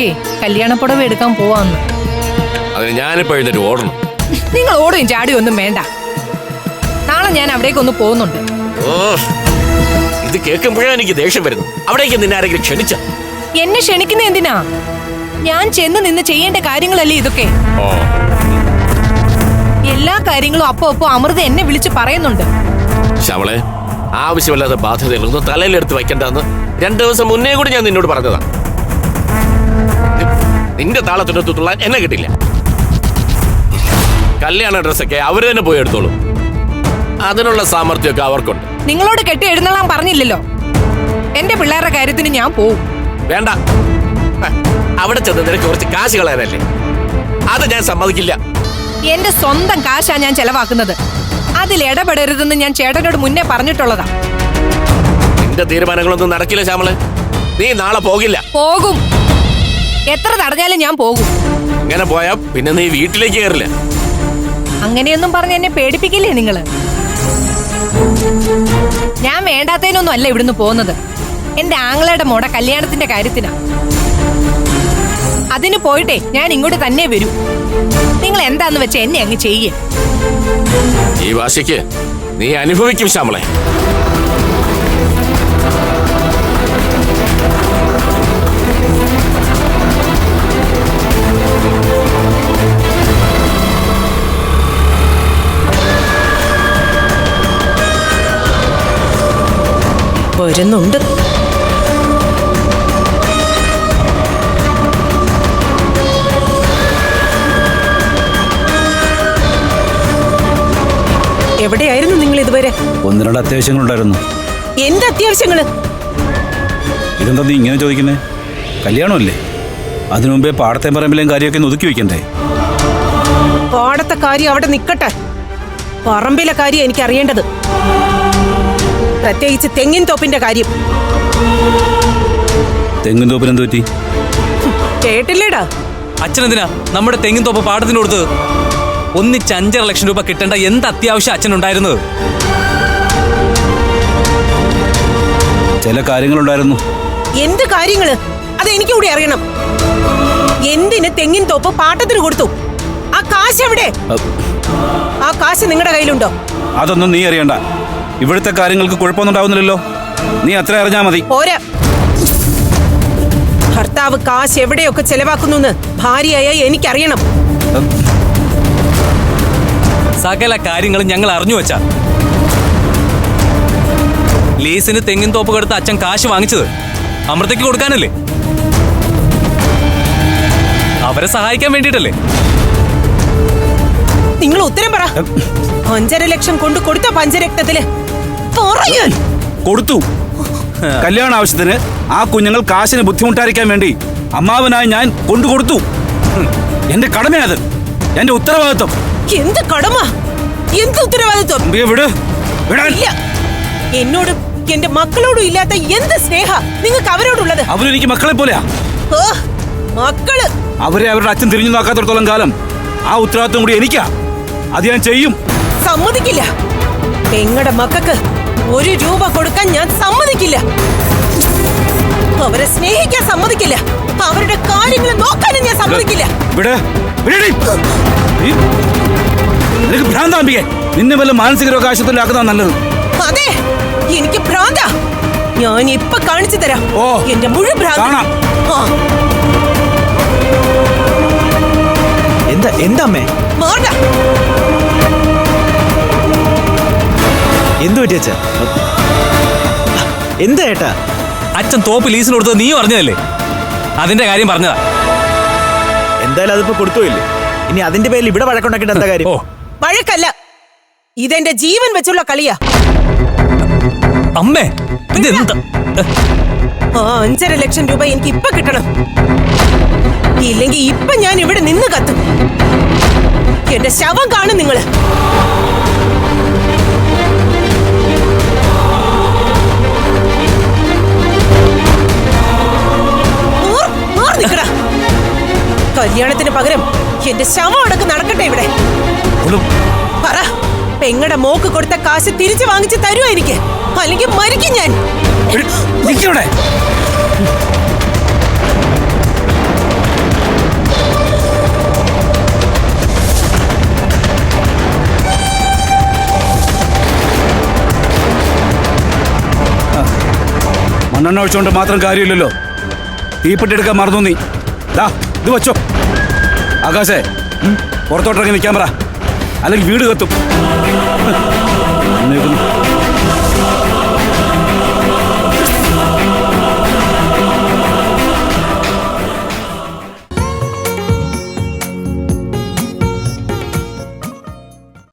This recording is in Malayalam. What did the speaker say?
എനിക്ക് കല്യാണപ്പുടവ എടുക്കാൻ പോവാന്ന്. അതിന് ഞാനിപ്പോ എഴുന്നേറ്റ് ഓടണം. നിങ്ങൾ ഓടുകയും ചാടി ഒന്നും വേണ്ട. നാളെ ഞാൻ അവിടേക്കൊന്ന് പോകുന്നുണ്ട്. ഓ ഇത് കേൾക്കുമ്പോഴേ എനിക്ക് ദേഷ്യം വരുന്നു അവിടേക്ക് നിന്നെ ആരെങ്കിലും ക്ഷണിച്ച? എന്നെ ക്ഷണിക്കുന്ന എന്തിനാ? ഞാൻ ചെന്ന് നിന്ന് ചെയ്യേണ്ട കാര്യങ്ങളല്ലേ ഇതൊക്കെ? ഓ. എല്ലാ കാര്യങ്ങളും അപ്പോ അപ്പോ അമൃത എന്നെ വിളിച്ച് പറയുന്നുണ്ട്. ശ്യാമളെ ആവശ്യമില്ലാത്ത ബാധ്യതകളൊന്നും തലയിലെടുത്ത് വെക്കണ്ടെന്ന് രണ്ടു ദിവസം മുന്നേ കൂടി ഞാൻ നിന്നോട് പറഞ്ഞതാ. നി- നിന്റെ താളത്തിനടുത്ത് തുള്ളാൻ എന്നെ കിട്ടില്ല. കല്യാണ ഡ്രസ്സൊക്കെ അവർ തന്നെ പോയി എടുത്തോളൂ. അതിനുള്ള സാമർഥ്യമൊക്കെ അവർക്കുണ്ട്. നിങ്ങളോട് കെട്ടി എഴുന്നള്ളാൻ പറഞ്ഞില്ലല്ലോ. എന്റെ പിള്ളേരുടെ കാര്യത്തിന് ഞാൻ പോവും. വേണ്ട. അവിടെ ചെന്ന് നിനക്ക് കുറച്ച് കാശ് കളയാനല്ലേ? അത് ഞാൻ സമ്മതിക്കില്ല. എന്റെ സ്വന്തം കാശാ ഞാൻ ചെലവാക്കുന്നത്. അതിൽ ഇടപെടരുതെന്ന് ഞാൻ ചേട്ടനോട് മുന്നേ പറഞ്ഞിട്ടുള്ളതാ. നിന്റെ തീരുമാനങ്ങളൊന്നും നടക്കില്ല ശ്യാമൾ നീ നാളെ പോകില്ല. പോകും. എത്ര തടഞ്ഞാലും ഞാൻ പോകും. ഇങ്ങനെ പോയാ പിന്നെ നീ വീട്ടിലേക്ക് കയറില്ല അങ്ങനെയൊന്നും പറഞ്ഞ് എന്നെ പേടിപ്പിക്കില്ലേ നിങ്ങൾ? ഞാൻ വേണ്ടാത്തതിനൊന്നും അല്ല ഇവിടുന്ന് പോകുന്നത്. എന്റെ ആങ്ങളയുടെ മോടെ കല്യാണത്തിന്റെ കാര്യത്തിനാ. അതിന് പോയിട്ടേ ഞാൻ ഇങ്ങോട്ട് തന്നെ വരൂ. നിങ്ങൾ എന്താന്ന് വെച്ച എന്നെ അങ്ങ് ചെയ്യേ. ഈ വാശിക്ക് നീ അനുഭവിക്കും ശ്യാമളെ. വരുന്നുണ്ട്. എവിടെയായിരുന്നു നിങ്ങൾ ഇതുവരെ? ഒന്ന് രണ്ട് അത്യാവശ്യങ്ങളുണ്ടായിരുന്നു എന്ത് അത്യാവശ്യങ്ങൾ? ഇതെന്താ നീ ഇങ്ങനെ ചോദിക്കുന്നേ? കല്യാണമല്ലേ? അതിനു മുമ്പേ പാടത്തെ പറമ്പിലെയും കാര്യമൊക്കെ ഒതുക്കി വെക്കണ്ടേ? പാടത്തെ കാര്യം അവിടെ നിൽക്കട്ടെ പറമ്പിലെ കാര്യം എനിക്ക് അറിയേണ്ടത് പ്രത്യേകിച്ച് തെങ്ങിൻ തോപ്പിന്റെ കാര്യം. തെങ്ങിൻ തോപ്പിന് എന്ത് പറ്റി? കേട്ടില്ലേടാ? അച്ഛനെന്തിനാ? നമ്മുടെ തെങ്ങിൻ തോപ്പ് പാടത്തിന് കൊടുത്തത്. ഒന്നിച്ച് അഞ്ചര ലക്ഷം രൂപ കിട്ടേണ്ട എന്ത് അത്യാവശ്യം അച്ഛനുണ്ടായിരുന്നത് ചില കാര്യങ്ങളുണ്ടായിരുന്നു. എന്ത് കാര്യങ്ങൾ? അത് എനിക്ക് കൂടി അറിയണം. എന്തിന് തെങ്ങിൻ തോപ്പ് പാട്ടത്തിന് കൊടുത്തു? ആ കാശ് എവിടെ? ആ കാശ് നിങ്ങളുടെ കയ്യിലുണ്ടോ? അതൊന്നും നീ അറിയണ്ട. ഇവിടുത്തെ കാര്യങ്ങൾക്ക് കുഴപ്പമൊന്നും ഉണ്ടാവുന്നില്ലല്ലോ നീ അത്ര അറിഞ്ഞാ മതി. പോരാ. ഭർത്താവ് കാശ് എവിടെയൊക്കെ ചെലവാക്കുന്നു ഭാര്യയായ എനിക്കറിയണം. സകല കാര്യങ്ങളും ഞങ്ങൾ അറിഞ്ഞു വെച്ച. ലീസിന് തെങ്ങിൻ തോപ്പ് കൊടുത്ത് അച്ഛൻ കാശ് വാങ്ങിച്ചത് അമൃതയ്ക്ക് കൊടുക്കാനല്ലേ? അവരെ സഹായിക്കാൻ വേണ്ടിട്ടല്ലേ നിങ്ങൾ ഉത്തരം പറ. അഞ്ചര ലക്ഷം കൊണ്ട് കൊടുത്ത പഞ്ചരക്തത്തിൽ പറയാൻ കൊടുത്തു. കല്യാണ ആവശ്യത്തിന് ആ കുഞ്ഞുങ്ങൾ കാശിന് ബുദ്ധിമുട്ടായിരിക്കാൻ വേണ്ടി അമ്മാവനായി ഞാൻ കൊണ്ടുകൊടുത്തു എന്റെ കടമയാത് എന്റെ ഉത്തരവാദിത്വം. എന്ത് കടമ? എന്ത് ഉത്തരവാദിത്വം? എന്നോട് വിട്? എന്റെ മക്കളോടും ഇല്ലാത്ത എന്ത് സ്നേഹ? നിങ്ങൾക്ക് അവരോടുള്ളത്? അവരെനിക്ക് മക്കളെ പോലെയാ. മക്കൾ. അവരെ അവരുടെ അച്ഛൻ തിരിഞ്ഞു നോക്കാത്തടത്തോളം കാലം ആ ഉത്തരവാദിത്വം കൂടി എനിക്കാ. അത് ഞാൻ ചെയ്യും. സമ്മതിക്കില്ല. പെങ്ങടെ മക്കൾക്ക് ഒരു രൂപ കൊടുക്കാൻ ഞാൻ സമ്മതിക്കില്ല. അവരെ സ്നേഹിക്കാൻ സമ്മതിക്കില്ല. അവരുടെ കാര്യങ്ങൾ നോക്കാനും ഞാൻ സമ്മതിക്കില്ല. നിനക്ക് ഭ്രാന്താമ്പികെ. നിന്നെ വല്ല മാനസിക നല്ലത്. അതെ എനിക്ക് ഭ്രാന്ത. ഞാൻ ഇപ്പൊ കാണിച്ചു തരാം. ഓ, എന്റെ മുഴുവൻ ഭ്രാന്ത്. എന്താ എന്താ അമ്മേ? മാറണ്ട. എന്തു പറ്റി അച്ഛാ എന്താ ഏട്ടാ? അച്ഛൻ തോപ്പ് ലീസിന് കൊടുത്തത് നീ പറഞ്ഞതല്ലേ അതിന്റെ കാര്യം പറഞ്ഞതാ. എന്തായാലും അതിപ്പോ കൊടുത്തുമില്ലേ ഇനി അതിന്റെ പേരിൽ ഇവിടെ വഴക്കുണ്ടാക്കിട്ട് എന്താ കാര്യം? ഓ. വഴക്കല്ല. ഇതെന്റെ ജീവൻ വെച്ചുള്ള കളിയാ. അമ്മേ ഇതെന്താ? ആ അഞ്ചര ലക്ഷം രൂപ എനിക്ക് ഇപ്പൊ കിട്ടണം. ഇല്ലെങ്കിൽ ഇപ്പൊ ഞാൻ ഇവിടെ നിന്ന് കത്തും. എന്റെ ശവം കാണും നിങ്ങൾ. കല്യാണത്തിന് പകരം എന്റെ ശവം അടക്കം നടക്കട്ടെ ഇവിടെ. പറ പെങ്ങടെ മോക്ക് കൊടുത്ത കാശ് തിരിച്ചു വാങ്ങിച്ച് തരുമോ എനിക്ക് അല്ലെങ്കിൽ മരിക്കും ഞാൻ. മണ്ണെണ്ണ ഒഴിച്ചുകൊണ്ട് മാത്രം കാര്യമില്ലല്ലോ. തീപ്പെട്ടെടുക്കാൻ മറന്നു നീ. ദാ. ഇത് വച്ചോ. ആകാശേ പുറത്തോട്ടിറങ്ങി നിൽക്കാൻ പറ. അല്ലെങ്കിൽ വീട് കത്തും.